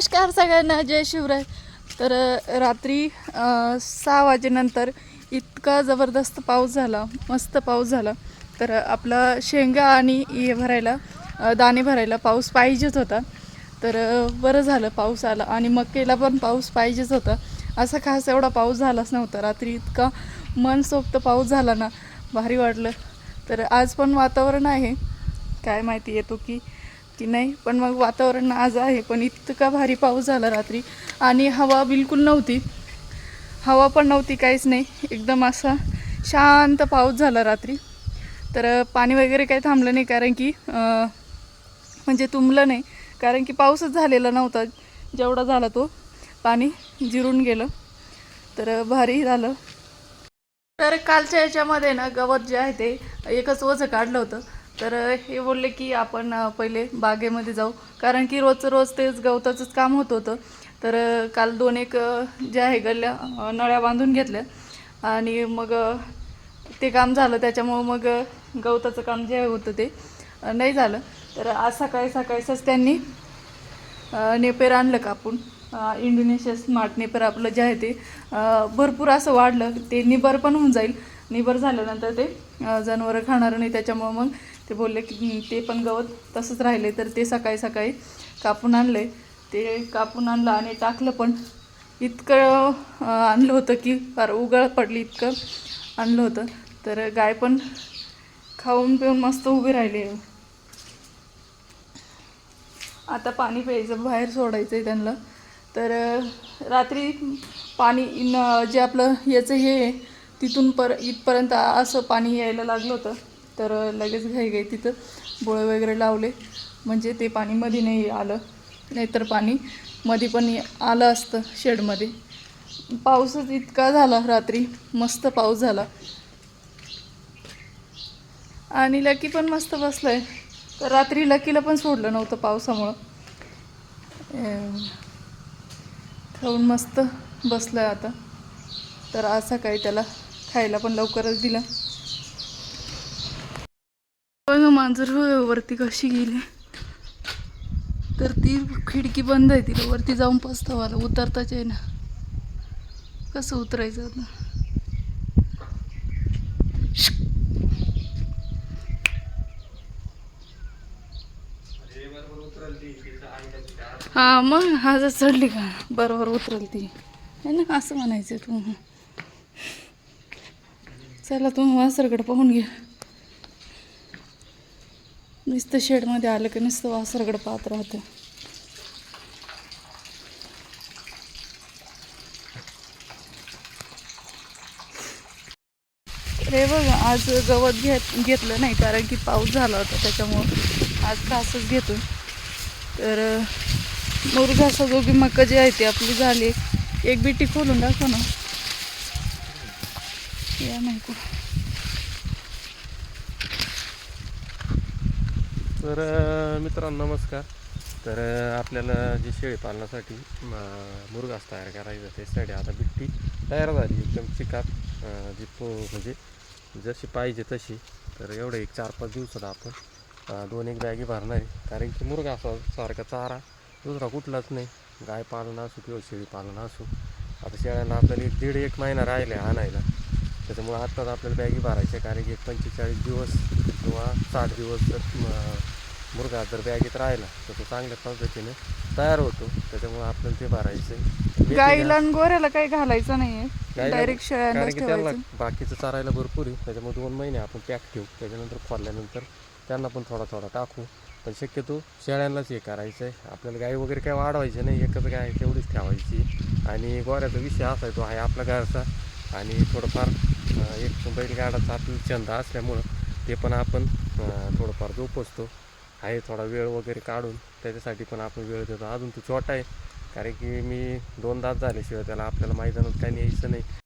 नमस्कार सगळ्यांना जय शिवराय. तर रात्री सहा वाजेनंतर इतका जबरदस्त पाऊस झाला मस्त पाऊस झाला. तर आपला शेंगा आणि हे भरायला दाणे भरायला पाऊस पाहिजेच होता. तर बरं झालं पाऊस आला आणि मक्केला पण पाऊस पाहिजेच होता. असा खास एवढा पाऊस झालाच नव्हता. रात्री इतका मनसोक्त पाऊस झाला ना भारी वाटलं. तर आज पण वातावरण आहे. काय माहिती येतो की की नाही पण मग वातावरण आज आहे पण इतका भारी पाऊस झाला रात्री. आणि हवा बिलकुल नव्हती. हवा पण नव्हती काहीच नाही. एकदम असा शांत पाऊस झाला रात्री. तर पाणी वगैरे काही थांबलं नाही कारण की म्हणजे तुंबलं नाही. कारण की पाऊसच झालेला नव्हता जेवढा झाला तो. पाणी जिरून गेलं. तर भारी झालं. तर कालच्या याच्यामध्ये ना गवत जे आहे ते एकच ओझं काढलं होतं. तर हे बोलले की आपण पहिले बागेमध्ये जाऊ. कारण की रोजचं रोज तेच गवताचंच काम होत होतं. तर काल दोन एक ज्या जे आहे गल्ल्या नळ्या बांधून घेतल्या. आणि मग ते काम झालं. त्याच्यामुळं मग गवताचं काम जे होतं ते नाही झालं. तर आज सकाळी सकाळीच त्यांनी नेपेर आणलं कापून. इंडोनेशिया स्मार्ट नेपर आपलं जे आहे ते भरपूर असं वाढलं. ते निबर पण होऊन जाईल. निबर झाल्यानंतर ते जनावरं खाणार नाही त्याच्यामुळं मग ते बोलले की ते पण गवत तसंच राहिले तर ते सकाळी सकाळी कापून आणले ते कापून आणलं आणि टाकलं पण इतकं आणलं होतं की फार उगळ पडली इतकं आणलं होतं. तर गाय पण खाऊन पिऊन मस्त उभी राहिली. आता पाणी प्यायचं बाहेर सोडायचं आहे त्यांना. तर रात्री पाणी न जे आपलं याचं हे आहे, तिथून पर इथपर्यंत असं पाणी यायला लागलं होतं. तर लगेच घाई तिथं बोळे वगैरे लावले. म्हणजे ते पाणी मध्ये नाही आलं. नाहीतर पाणी मध्ये पण आलं असतं शेडमध्ये. पाऊसच इतका झाला रात्री. मस्त पाऊस झाला. आणि लकी पण मस्त बसलाय. तर रात्री लकीला पण सोडलं नव्हतं पावसामुळं. खाऊन मस्त आहे आता. तर आज सकाळी त्याला खायला पण लवकरच दिलं बघ मांजर वरती कशी गेली? तर ती खिडकी बंद आहे तिला वरती जाऊन पस्ताव आला उतरताच आहे ना कसं उतरायचं आता? हा मग हा जर चढली का? बरोबर उतरल ती. आहे ना असं म्हणायचं तू. चला तुम्ही वासरकडे पाहून घ्या नुसतं शेडमध्ये आलं की नुसतं वासरकडे पाहत राहतं. रे बघा आज गवत घेत घेतलं नाही कारण की पाऊस झाला होता त्याच्यामुळं आज घासच घेतो तर मोर घासाजोगी मका जी आहे ती आपली झाली. एक बिटी खोलून दाखव ना. या नाही तर मित्रांनो नमस्कार. तर आपल्याला जे शेळी पालनासाठी म, तयार करायचं त्यासाठी आता बिट्टी तयार झाली एकदम चिकात जी पो म्हणजे जशी पाहिजे तशी. तर एवढं एक चार पाच दिवसात आपण दोन एक बॅगी भरणार आहे. कारण की असा सारखा चारा दुसरा कुठलाच नाही. गाय पालन असो किंवा शेळी पालन असो. आता शेळ्यांना आपल्याला एक दीड एक महिना राहिले आणायला. त्याच्यामुळे आत्ताच आपल्याला बॅगी भरायच्या कारण की एक पंचेचाळीस दिवस किंवा साठ दिवस जर मुरगा जर बॅगेत राहिला तर तो चांगल्या पद्धतीने तयार होतो. त्याच्यामुळे आपल्याला ते भरायचं. गाईला आणि गोऱ्याला काही घालायचं गाईला- डायरेक्ट कारण की त्यांना बाकीचं चारायला भरपूर आहे. त्याच्यामुळे दोन महिने आपण पॅक ठेवू. त्याच्यानंतर खोलल्यानंतर त्यांना पण थोडा थोडा टाकू. पण शक्यतो शेळ्यांनाच हे करायचं आहे. आपल्याला गाई वगैरे काय वाढवायचं नाही. एकच गाय तेवढीच ठेवायची आणि गोऱ्याचा विषय असा आहे तो आहे आपला घरचा. आणि थोडंफार एक बैलगाडाचा आपला छंद असल्यामुळं ते पण आपण थोडंफार जोपासतो. आहे थोडा वेळ वगैरे काढून त्याच्यासाठी पण आपण वेळ देतो. अजून तो छोटा आहे कारण की मी दोन दात झाल्याशिवाय त्याला आपल्याला मैदानात काही न्यायचं नाही.